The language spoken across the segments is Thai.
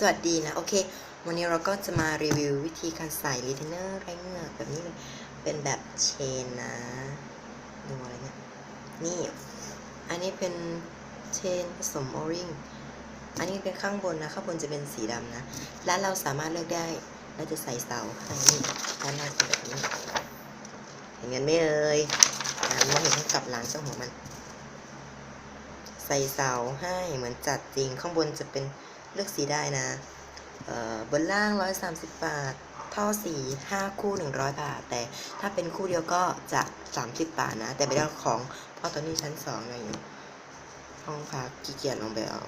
สวัสดีนะ โอเค วันนี้เราก็จะมารีวิววิธีการใส่รีเทนเนอร์ไร้เงือกแบบนี้เป็นแบบเชนนะ ดูอะไรเนี่ย นี่ อันนี้เป็นเชนผสมโอริงอันนี้เป็นข้างบนนะ ข้างบนจะเป็นสีดำนะ และเราสามารถเลือกได้เราจะใส่เสาให้นี่ด้านหน้าจะแบบนี้ เห็นกันไหมเอ่ยมองเห็นให้กลับหลังเจ้าหัวมัน ใส่เสาให้เหมือนจัดจริงข้างบนจะเป็น เลือกสีได้นะเอ่อบนล่าง 130 บาท ท่อสี 5 คู่ 100 บาท แต่ถ้าเป็นคู่เดียวก็จะ 30 บาทนะ แต่ไปได้ของพราะตอนนี้ชั้น2อะไรอยู่ห้องพักขี้เกียจลงไปเอา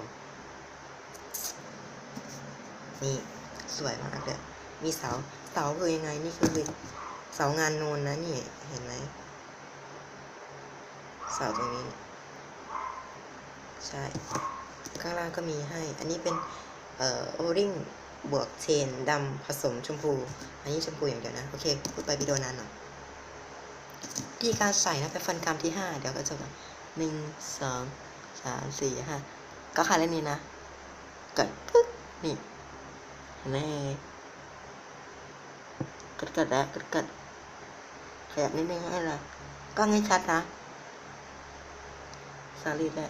นี่ สวยมากเลยมีเสา เสาคือยังไง นี่คือเสางานนูนนะนี่ เห็นไหม เสาตรงนี้ ใช่ ข้างล่างก็มีให้ อันนี้เป็นเอ่อโอริงบวกเชนดำผสมชมพู อันนี้ชมพูอย่างเดียวนะ โอเค พูดไปวิดีโอนานหน่อยที่การใส่นะเป็นฟันกรรมที่ห้าเดี๋ยวก็จะแบหนึ่งสองสามสี่ห้าก็ขาดเล่นนี้นะกดปึ๊บนี่เห็นไหมกดกดแล้วกดกดขยับนิดนึงให้ละก็ให้ชัดนะสาลีแหละ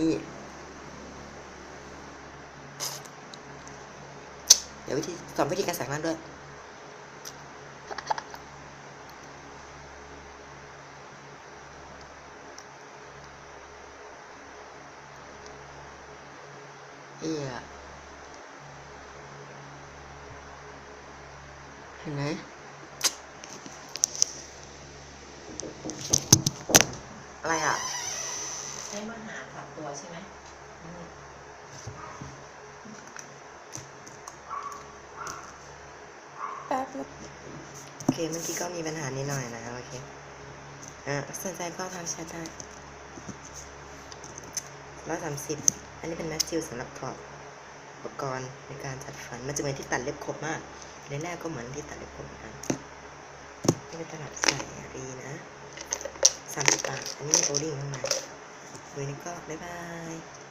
นี่เดี๋ยววิธีสอนวิธีการใส่ข้างางด้วยเอียเห็นไหมอะไรอะ ช้มาหาขับตัวใช่ไหมอืมแป๊บนึงโอเค เมื่อกี้ก็มีปัญหานิดหน่อยนะ โอเค อะสนใจก็ทางแชทได้ร้อยสามสิบ อันนี้เป็นแมทจิลสำหรับถอดอุปกรณ์ในการจัดฟัน มันจะเหมือนที่ตัดเล็บขบมากในแรกก็เหมือนที่ตัดเล็บขบเหมือนกันนี่เป็นตลับใส่รีนะสามสิบบาท อันนี้มีโอลิงข้างใน ดูนี่ก็บ๊ายบาย